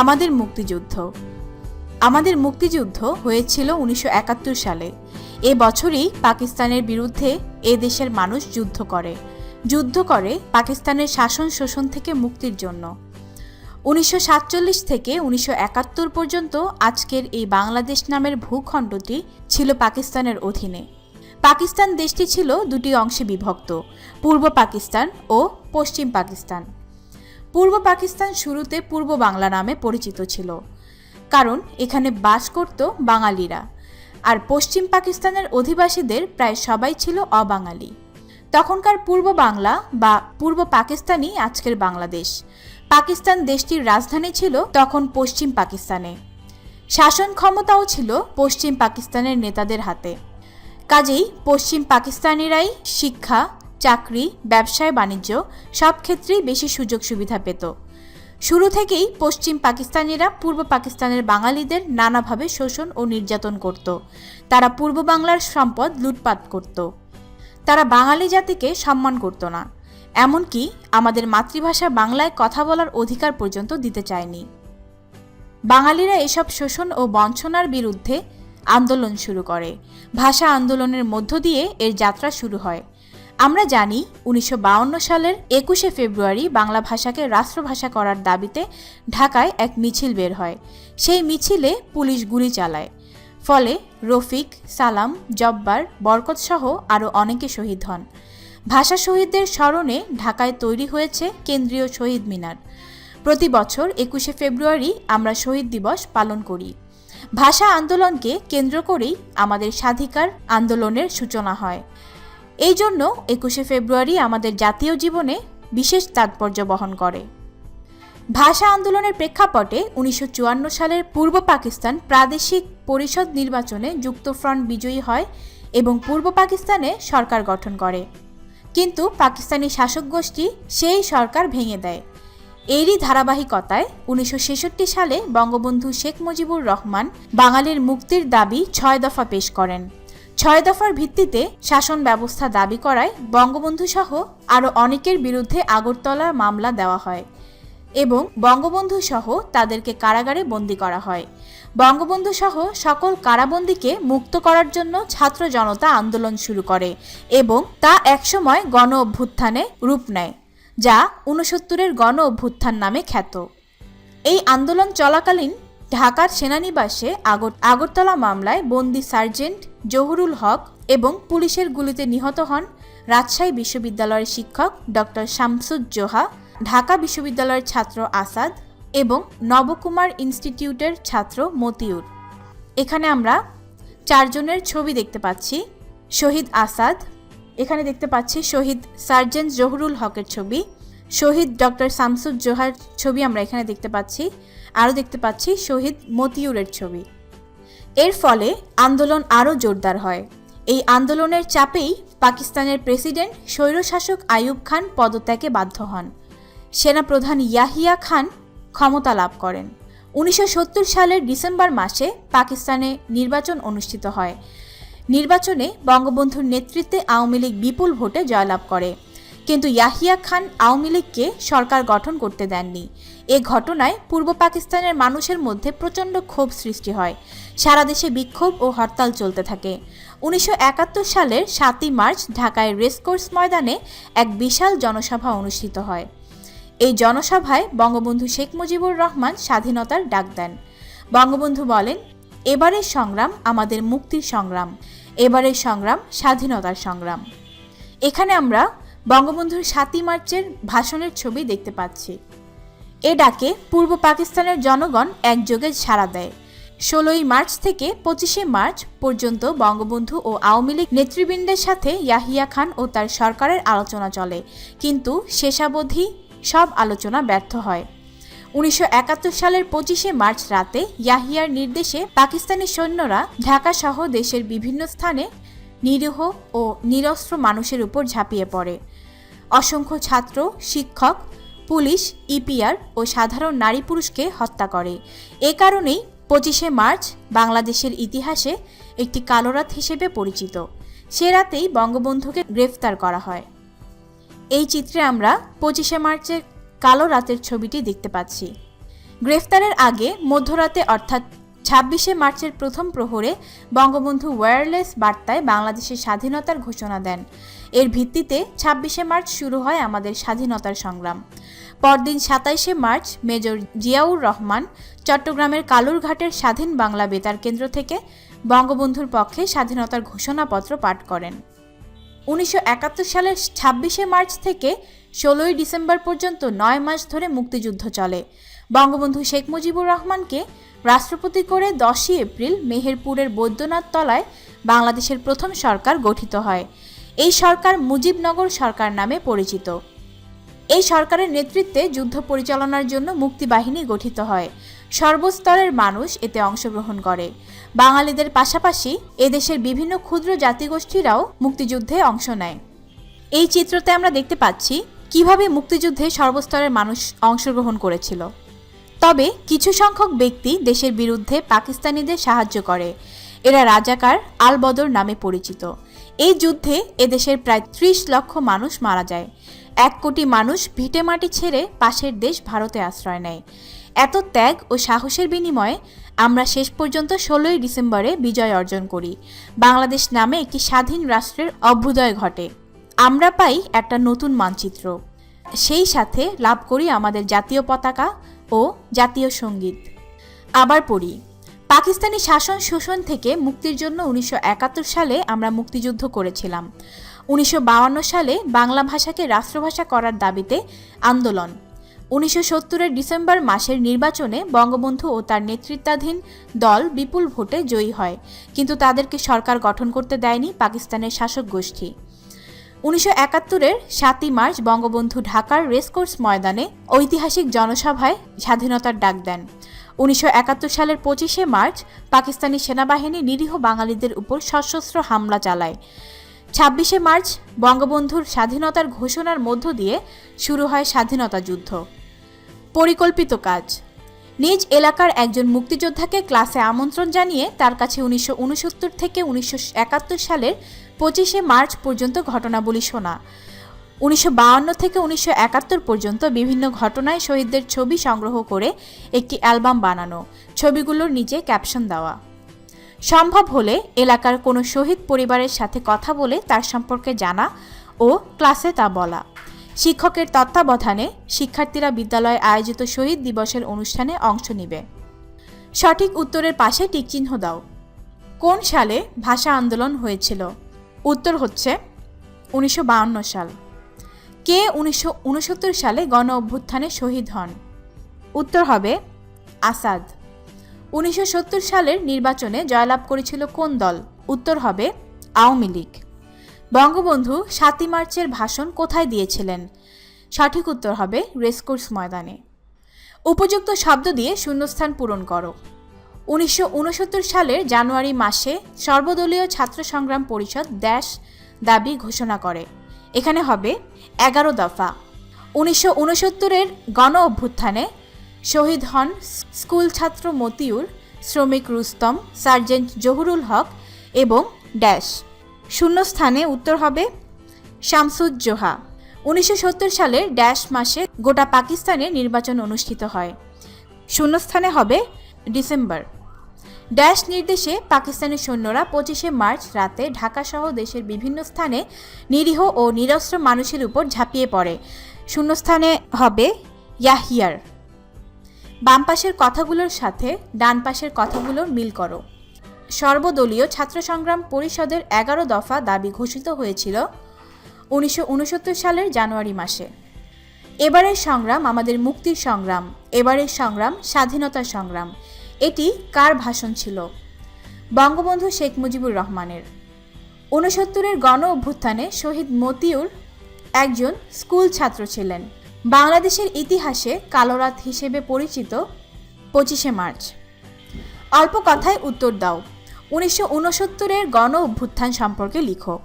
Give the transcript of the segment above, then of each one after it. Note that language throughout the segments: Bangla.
আমাদের মুক্তিযুদ্ধ। আমাদের মুক্তিযুদ্ধ হয়েছিল উনিশশো একাত্তর সালে। এ বছরই পাকিস্তানের বিরুদ্ধে এ দেশের মানুষ যুদ্ধ করে। যুদ্ধ করে পাকিস্তানের শাসন শোষণ থেকে মুক্তির জন্য। উনিশশো সাতচল্লিশ থেকে উনিশশো একাত্তর পর্যন্ত আজকের এই বাংলাদেশ নামের ভূখণ্ডটি ছিল পাকিস্তানের অধীনে। পাকিস্তান দেশটি ছিল দুটি অংশে বিভক্ত, পূর্ব পাকিস্তান ও পশ্চিম পাকিস্তান। পূর্ব পাকিস্তান শুরুতে পূর্ব বাংলা নামে পরিচিত ছিল। কারণ এখানে বাস করত বাঙালিরা। আর পশ্চিম পাকিস্তানের অধিবাসীদের প্রায় সবাই ছিল অবাঙালি। তখনকার পূর্ব বাংলা বা পূর্ব পাকিস্তানই আজকের বাংলাদেশ। পাকিস্তান দেশটির রাজধানী ছিল তখন পশ্চিম পাকিস্তানে। শাসন ক্ষমতাও ছিল পশ্চিম পাকিস্তানের নেতাদের হাতে। কাজেই পশ্চিম পাকিস্তানিরাই শিক্ষা চাকরি, ব্যবসায়, বাণিজ্য, সব ক্ষেত্রেই বেশি সুযোগ সুবিধা পেত। শুরু থেকেই পশ্চিম পাকিস্তানিরা পূর্ব পাকিস্তানের বাঙালিদের নানাভাবে শোষণ ও নির্যাতন করত। তারা পূর্ব বাংলার সম্পদ লুটপাট করত। তারা বাঙালি জাতিকে সম্মান করত না। এমনকি আমাদের মাতৃভাষা বাংলায় কথা বলার অধিকার পর্যন্ত দিতে চায়নি। বাঙালিরা এসব শোষণ ও বঞ্চনার বিরুদ্ধে আন্দোলন শুরু করে। ভাষা আন্দোলনের মধ্য দিয়ে এর যাত্রা শুরু হয়। আমরা জানি উনিশশো সালের একুশে ফেব্রুয়ারি বাংলা ভাষাকে রাষ্ট্রভাষা করার দাবিতে ঢাকায় এক মিছিল বের হয়। সেই মিছিলে পুলিশ গুলি চালায়। ফলে রফিক, সালাম, জব্বার, বরকত সহ আরও অনেকে শহীদ হন। ভাষা শহীদদের স্মরণে ঢাকায় তৈরি হয়েছে কেন্দ্রীয় শহীদ মিনার। প্রতি বছর একুশে ফেব্রুয়ারি আমরা শহীদ দিবস পালন করি। ভাষা আন্দোলনকে কেন্দ্র করেই আমাদের স্বাধিকার আন্দোলনের সূচনা হয়। এই জন্য একুশে ফেব্রুয়ারি আমাদের জাতীয় জীবনে বিশেষ তাৎপর্য বহন করে। ভাষা আন্দোলনের প্রেক্ষাপটে উনিশশো চুয়ান্ন সালের পূর্ব পাকিস্তান প্রাদেশিক পরিষদ নির্বাচনে যুক্তফ্রন্ট বিজয়ী হয় এবং পূর্ব পাকিস্তানে সরকার গঠন করে। কিন্তু পাকিস্তানি শাসক গোষ্ঠী সেই সরকার ভেঙে দেয়। এরই ধারাবাহিকতায় উনিশশো ছেষট্টি সালে বঙ্গবন্ধু শেখ মুজিবুর রহমান বাঙালির মুক্তির দাবি ছয় দফা পেশ করেন। ছয় দফার ভিত্তিতে শাসন ব্যবস্থা দাবি করায় বঙ্গবন্ধু সহ আরও অনেকের বিরুদ্ধে আগরতলার মামলা দেওয়া হয় এবং বঙ্গবন্ধু সহ তাদেরকে কারাগারে বন্দী করা হয়। বঙ্গবন্ধু সহ সকল কারাবন্দীকে মুক্ত করার জন্য ছাত্র জনতা আন্দোলন শুরু করে এবং তা একসময় গণ অভ্যুত্থানে রূপ নেয়, যা ঊনসত্তরের গণ অভ্যুত্থান নামে খ্যাত। এই আন্দোলন চলাকালীন ঢাকার সেনানিবাসে আগর, আগরতলা মামলায় বন্দি সার্জেন্ট জহুরুল হক এবং পুলিশের গুলিতে নিহত হন রাজশাহী বিশ্ববিদ্যালয়ের শিক্ষক ডক্টর শামসুজ্জোহা ঢাকা বিশ্ববিদ্যালয়ের ছাত্র আসাদ এবং নবকুমার ইনস্টিটিউটের ছাত্র মতিউর। এখানে আমরা চারজনের ছবি দেখতে পাচ্ছি, শহীদ আসাদ, এখানে দেখতে পাচ্ছি শহীদ সার্জেন্ট জহুরুল হকের ছবি, শহীদ ডক্টর শামসুজ্জোহার ছবি আমরা এখানে দেখতে পাচ্ছি আরও দেখতে পাচ্ছি শহীদ মতিউরের ছবি। এর ফলে আন্দোলন আরও জোরদার হয়। এই আন্দোলনের চাপেই পাকিস্তানের প্রেসিডেন্ট, স্বৈরশাসক আইয়ুব খান পদত্যাগে বাধ্য হন। সেনাপ্রধান ইয়াহিয়া খান ক্ষমতা লাভ করেন। উনিশশো সত্তর সালের ডিসেম্বর মাসে পাকিস্তানে নির্বাচন অনুষ্ঠিত হয়। নির্বাচনে বঙ্গবন্ধুর নেতৃত্বে আওয়ামী লীগ বিপুল ভোটে জয়লাভ করে। কিন্তু ইয়াহিয়া খান আওয়ামী লীগকে সরকার গঠন করতে দেননি। এ ঘটনায় পূর্ব পাকিস্তানের মানুষের মধ্যে প্রচণ্ড ক্ষোভ সৃষ্টি হয়। সারা দেশে বিক্ষোভ ও হরতাল চলতে থাকে। উনিশশো একাত্তর সালের সাতই মার্চ ঢাকায় রেসকোর্স ময়দানে এক বিশাল জনসভা অনুষ্ঠিত হয়। এই জনসভায় বঙ্গবন্ধু শেখ মুজিবুর রহমান স্বাধীনতার ডাক দেন। বঙ্গবন্ধু বলেন, এবারের সংগ্রাম আমাদের মুক্তির সংগ্রাম। এবারের সংগ্রাম স্বাধীনতার সংগ্রাম। এখানে আমরা বঙ্গবন্ধুর সাতই মার্চের ভাষণের ছবি দেখতে পাচ্ছি। এ ডাকে পূর্ব পাকিস্তানের জনগণ একযোগে সাড়া দেয়। ষোলোই মার্চ থেকে পঁচিশে মার্চ পর্যন্ত বঙ্গবন্ধু ও আওয়ামী লীগ নেতৃবৃন্দের সাথে ইয়াহিয়া খান ও তার সরকারের আলোচনা চলে। কিন্তু শেষাবধি সব আলোচনা ব্যর্থ হয়। উনিশশো একাত্তর সালের পঁচিশে মার্চ রাতে ইয়াহিয়ার নির্দেশে পাকিস্তানি সৈন্যরা ঢাকা সহ দেশের বিভিন্ন স্থানে নিরীহ ও নিরস্ত্র মানুষের উপর ঝাঁপিয়ে পড়ে। অসংখ্য ছাত্র, শিক্ষক, পুলিশ, ইপিআর ও সাধারণ নারী পুরুষকে হত্যা করে। এ কারণেই পঁচিশে মার্চ বাংলাদেশের ইতিহাসে একটি কালো রাত হিসেবে পরিচিত। সে রাতেই বঙ্গবন্ধুকে গ্রেফতার করা হয়। এই চিত্রে আমরা পঁচিশে মার্চের কালো রাতের ছবিটি দেখতে পাচ্ছি। গ্রেফতারের আগে মধ্যরাতে অর্থাৎ ছাব্বিশে মার্চের প্রথম প্রহরে বঙ্গবন্ধু ওয়্যারলেস বার্তায় বাংলাদেশের স্বাধীনতার ঘোষণা দেন। এর ভিত্তিতে ছাব্বিশে মার্চ শুরু হয় আমাদের স্বাধীনতার সংগ্রাম। পরদিন সাতাইশে মার্চ মেজর জিয়াউর রহমান চট্টগ্রামের কালুরঘাটের স্বাধীন বাংলা বেতার কেন্দ্র থেকে বঙ্গবন্ধুর পক্ষে স্বাধীনতার ঘোষণাপত্র পাঠ করেন। উনিশশো একাত্তর সালের ছাব্বিশে মার্চ থেকে ষোলোই ডিসেম্বর পর্যন্ত নয় মাস ধরে মুক্তিযুদ্ধ চলে। বঙ্গবন্ধু শেখ মুজিবুর রহমানকে রাষ্ট্রপতি করে দশই এপ্রিল মেহেরপুরের বৈদ্যনাথ তলায় বাংলাদেশের প্রথম সরকার গঠিত হয়। এই সরকার মুজিবনগর সরকার নামে পরিচিত। এই সরকারের নেতৃত্বে যুদ্ধ পরিচালনার জন্য মুক্তিবাহিনী গঠিত হয়। সর্বস্তরের মানুষ এতে অংশগ্রহণ করে। বাঙালিদের পাশাপাশি এদেশের বিভিন্ন ক্ষুদ্র জাতিগোষ্ঠীরাও মুক্তিযুদ্ধে অংশ নেয়। এই চিত্রতে আমরা দেখতে পাচ্ছি কীভাবে মুক্তিযুদ্ধে সর্বস্তরের মানুষ অংশগ্রহণ করেছিল। তবে কিছু সংখ্যক ব্যক্তি দেশের বিরুদ্ধে পাকিস্তানিদের সাহায্য করে। এরা রাজাকার আলবদর নামে পরিচিত। এই যুদ্ধে এদেশের প্রায় ত্রিশ লক্ষ মানুষ মারা যায়। এক কোটি মানুষ ভিটেমাটি ছেড়ে পাশের দেশ ভারতে আশ্রয় নেয়। এত ত্যাগ ও সাহসের বিনিময়ে আমরা শেষ পর্যন্ত ষোলোই ডিসেম্বরে বিজয় অর্জন করি। বাংলাদেশ নামে একটি স্বাধীন রাষ্ট্রের অভ্যুদয় ঘটে। আমরা পাই একটা নতুন মানচিত্র। সেই সাথে লাভ করি আমাদের জাতীয় পতাকা ও জাতীয় সংগীত। আবার পড়ি। পাকিস্তানি শাসন শোষণ থেকে মুক্তির জন্য উনিশশো একাত্তর সালে আমরা মুক্তিযুদ্ধ করেছিলাম। উনিশশো সালে বাংলা ভাষাকে রাষ্ট্রভাষা করার দাবিতে আন্দোলন। উনিশশো সত্তরের ডিসেম্বর মাসের নির্বাচনে বঙ্গবন্ধু ও তার নেতৃত্বাধীন দল বিপুল ভোটে জয়ী হয়। কিন্তু তাদেরকে সরকার গঠন করতে দেয়নি পাকিস্তানের শাসক গোষ্ঠী। উনিশশো একাত্তরের সাতই মার্চ বঙ্গবন্ধু ঢাকার রেসকোর্স ময়দানে ঐতিহাসিক জনসভায় স্বাধীনতার ডাক দেন। উনিশশো একাত্তর সালের পঁচিশে মার্চ পাকিস্তানি সেনাবাহিনী নিরীহ বাঙালিদের উপর সশস্ত্র হামলা চালায়। ছাব্বিশে মার্চ বঙ্গবন্ধুর স্বাধীনতার ঘোষণার মধ্য দিয়ে শুরু হয় স্বাধীনতা যুদ্ধ। পরিকল্পিত কাজ। নিজ এলাকার একজন মুক্তিযোদ্ধাকে ক্লাসে আমন্ত্রণ জানিয়ে তার কাছে উনিশশো উনসত্তর থেকে উনিশশো একাত্তর সালের পঁচিশে মার্চ পর্যন্ত ঘটনাবলী শোনা। উনিশশো থেকে উনিশশো একাত্তর পর্যন্ত বিভিন্ন ঘটনায় শহীদদের ছবি সংগ্রহ করে একটি অ্যালবাম বানানো। ছবিগুলোর নিচে ক্যাপশন দেওয়া। সম্ভব হলে এলাকার কোনো শহীদ পরিবারের সাথে কথা বলে তার সম্পর্কে জানা ও ক্লাসে তা বলা। শিক্ষকের তত্ত্বাবধানে শিক্ষার্থীরা বিদ্যালয়ে আয়োজিত শহীদ দিবসের অনুষ্ঠানে অংশ নিবে। সঠিক উত্তরের পাশে টিকচিহ্ন দাও। কোন সালে ভাষা আন্দোলন হয়েছিল? উত্তর হচ্ছে উনিশশো সাল। কে উনিশশো উনসত্তর সালে গণ অভ্যুত্থানে শহীদ হন? উত্তর হবে আসাদ। উনিশশো সত্তর সালের নির্বাচনে জয়লাভ করেছিল কোন দল? উত্তর হবে আওয়ামী লীগ। বঙ্গবন্ধু সাতই মার্চের ভাষণ কোথায় দিয়েছিলেন? সঠিক উত্তর হবে রেসকোর্স ময়দানে। উপযুক্ত শব্দ দিয়ে শূন্যস্থান পূরণ করো। উনিশশো ঊনসত্তর সালের জানুয়ারি মাসে সর্বদলীয় ছাত্র সংগ্রাম পরিষদ ড্যাশ দাবি ঘোষণা করে। এখানে হবে এগারো দফা। উনিশশো উনসত্তরের গণ অভ্যুত্থানে শহীদ হন স্কুল ছাত্র মতিউর, শ্রমিক রুস্তম, সার্জেন্ট জহুরুল হক এবং ড্যাশ। শূন্যস্থানে উত্তর হবে শামসুজ্জোহা উনিশশো সালের ড্যাশ মাসে গোটা পাকিস্তানে নির্বাচন অনুষ্ঠিত হয়। শূন্যস্থানে হবে ডিসেম্বর। ড্যাশ নির্দেশে পাকিস্তানি সৈন্যরা পঁচিশে মার্চ রাতে ঢাকাসহ দেশের বিভিন্ন স্থানে নিরীহ ও নিরস্ত্র মানুষের উপর ঝাঁপিয়ে পড়ে। শূন্যস্থানে হবে ইয়াহিয়ার। বাম পাশের কথাগুলোর সাথে ডান পাশের কথাগুলোর মিল করো। সর্বদলীয় ছাত্র সংগ্রাম পরিষদের এগারো দফা দাবি ঘোষিত হয়েছিল উনিশশো উনসত্তর সালের জানুয়ারি মাসে। এবারের সংগ্রাম আমাদের মুক্তির সংগ্রাম, এবারের সংগ্রাম স্বাধীনতার সংগ্রাম। এটি কার ভাষণ ছিল? বঙ্গবন্ধু শেখ মুজিবুর রহমানের। ঊনসত্তরের গণ অভ্যুত্থানে শহীদ মতিউর একজন স্কুল ছাত্র ছিলেন। বাংলাদেশের ইতিহাসে কালোরাত হিসেবে পরিচিত পঁচিশে মার্চ। অল্প কথায় উত্তর দাও। উনিশশো গণ অভ্যুত্থান সম্পর্কে লিখো।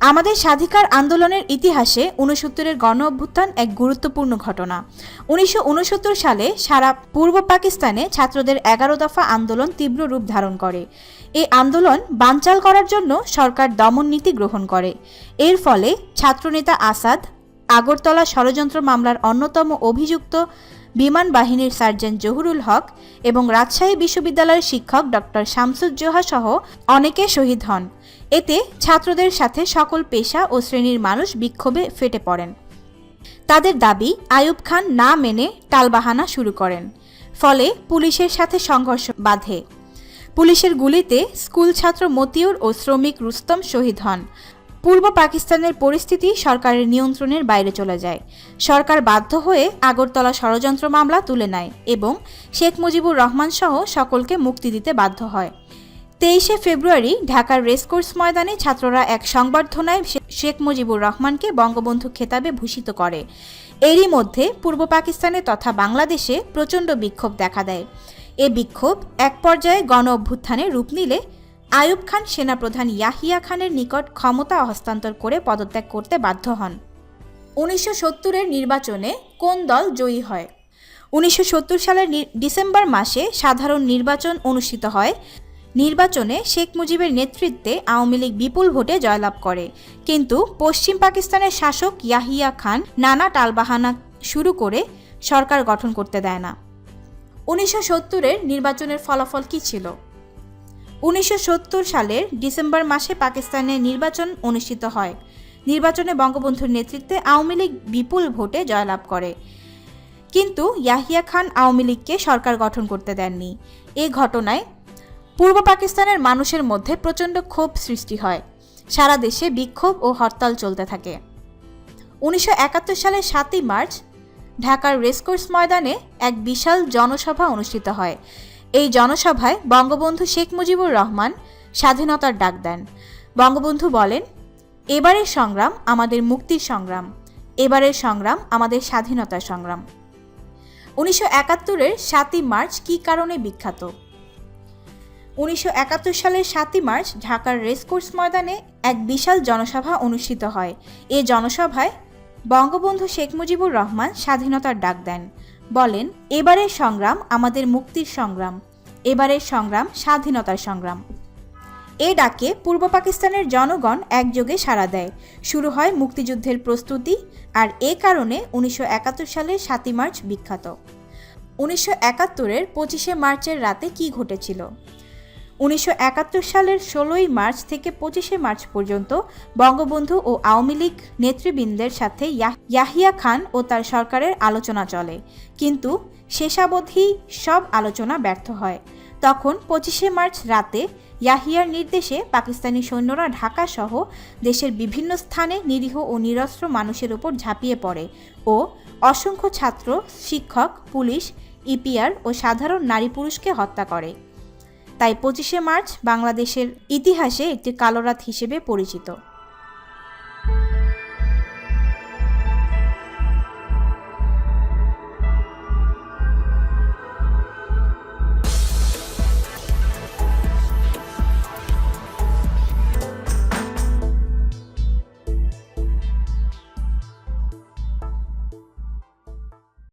আমাদের স্বাধিকার আন্দোলনের ইতিহাসে উনসত্তরের গণ অভ্যুত্থান এক গুরুত্বপূর্ণ ঘটনা। উনিশশো ঊনসত্তর সালে সারা পূর্ব পাকিস্তানে ছাত্রদের এগারো দফা আন্দোলন তীব্র রূপ ধারণ করে। এই আন্দোলন বানচাল করার জন্য সরকার দমন নীতি গ্রহণ করে। এর ফলে ছাত্রনেতা আসাদ, আগরতলা ষড়যন্ত্র মামলার অন্যতম অভিযুক্ত বিমান বাহিনীর সার্জেন্ট জহুরুল হক এবং রাজশাহী বিশ্ববিদ্যালয়ের শিক্ষক ডক্টর শামসুজ্জোহা সহ অনেকে শহীদ হন। এতে ছাত্রদের সাথে সকল পেশা ও শ্রেণির মানুষ বিক্ষোভে ফেটে পড়েন। তাদের দাবি আয়ুব খান না মেনে টালবাহানা শুরু করেন। ফলে পুলিশের সাথে সংঘর্ষ বাধে। পুলিশের গুলিতে স্কুল ছাত্র মতিউর ও শ্রমিক রুস্তম শহীদ হন। পূর্ব পাকিস্তানের পরিস্থিতি সরকারের নিয়ন্ত্রণের বাইরে চলে যায়। সরকার বাধ্য হয়ে আগরতলা ষড়যন্ত্র মামলা তুলে নেয় এবং শেখ মুজিবুর রহমান সহ সকলকে মুক্তি দিতে বাধ্য হয়। তেইশে ফেব্রুয়ারি ঢাকার রেসকোর্স ময়দানে ছাত্ররা এক সংবর্ধনায় শেখ মুজিবুর রহমানকে বঙ্গবন্ধু খেতাবে ভূষিত করে। এরই মধ্যে পূর্ব পাকিস্তানে তথা বাংলাদেশে প্রচণ্ড বিক্ষোভ দেখা দেয়। এ বিক্ষোভ এক পর্যায়ে গণ অভ্যুত্থানে রূপ নিলে আয়ুব খান সেনাপ্রধান ইয়াহিয়া খানের নিকট ক্ষমতা হস্তান্তর করে পদত্যাগ করতে বাধ্য হন। উনিশশো সত্তরের নির্বাচনে কোন দল জয়ী হয়? উনিশশো সত্তর সালের ডিসেম্বর মাসে সাধারণ নির্বাচন অনুষ্ঠিত হয় নির্বাচনে শেখ মুজিবের নেতৃত্বে আওয়ামী লীগ বিপুল ভোটে জয়লাভ করে। কিন্তু পশ্চিম পাকিস্তানের শাসক ইয়াহিয়া খান নানা টালবাহানা শুরু করে সরকার গঠন করতে দেয় না। উনিশশো সত্তরের নির্বাচনের ফলাফল কী ছিল? উনিশশো সত্তর সালের ডিসেম্বর মাসে পাকিস্তানে নির্বাচন অনুষ্ঠিত হয়। নির্বাচনে বঙ্গবন্ধুর নেতৃত্বে আওয়ামী লীগ বিপুল ভোটে জয়লাভ করে। কিন্তু ইয়াহিয়া খান আওয়ামী লীগকে সরকার গঠন করতে দেননি। এ ঘটনায় পূর্ব পাকিস্তানের মানুষের মধ্যে প্রচণ্ড ক্ষোভ সৃষ্টি হয়। সারা দেশে বিক্ষোভ ও হরতাল চলতে থাকে। উনিশশো একাত্তর সালের সাতই মার্চ, ঢাকার রেসকোর্স ময়দানে এক বিশাল জনসভা অনুষ্ঠিত হয়। এই জনসভায় বঙ্গবন্ধু শেখ মুজিবুর রহমান স্বাধীনতার ডাক দেন। বঙ্গবন্ধু বলেন, এবারের সংগ্রাম আমাদের মুক্তির সংগ্রাম। এবারের সংগ্রাম আমাদের স্বাধীনতার সংগ্রাম। উনিশশো একাত্তরের সাতই মার্চ কী কারণে বিখ্যাত? উনিশশো একাত্তর সালের সাতই মার্চ ঢাকার রেসকোর্স ময়দানে এক বিশাল জনসভা অনুষ্ঠিত হয়। এ জনসভায় বঙ্গবন্ধু শেখ মুজিবুর রহমান স্বাধীনতার ডাক দেন। বলেন, এবারের সংগ্রাম আমাদের মুক্তির সংগ্রাম। এবারের সংগ্রাম স্বাধীনতার সংগ্রাম। এ ডাকে পূর্ব পাকিস্তানের জনগণ একযোগে সাড়া দেয়। শুরু হয় মুক্তিযুদ্ধের প্রস্তুতি আর এ কারণে উনিশশো একাত্তর সালের সাতই মার্চ বিখ্যাত। উনিশশো একাত্তরের পঁচিশে মার্চের রাতে কি ঘটেছিল? উনিশশো একাত্তর সালের ষোলোই মার্চ থেকে পঁচিশে মার্চ পর্যন্ত বঙ্গবন্ধু ও আওয়ামী লীগ নেতৃবৃন্দের সাথে ইয়াহিয়া খান ও তার সরকারের আলোচনা চলে। কিন্তু শেষাবধি সব আলোচনা ব্যর্থ হয়। তখন পঁচিশে মার্চ রাতে ইয়াহিয়ার নির্দেশে পাকিস্তানি সৈন্যরা ঢাকা সহ দেশের বিভিন্ন স্থানে নিরীহ ও নিরস্ত্র মানুষের উপর ঝাঁপিয়ে পড়ে ও অসংখ্য ছাত্র, শিক্ষক, পুলিশ, ইপিআর ও সাধারণ নারী পুরুষকে হত্যা করে। তাই পঁচিশে মার্চ বাংলাদেশের ইতিহাসে একটি কালো রাত হিসেবে পরিচিত।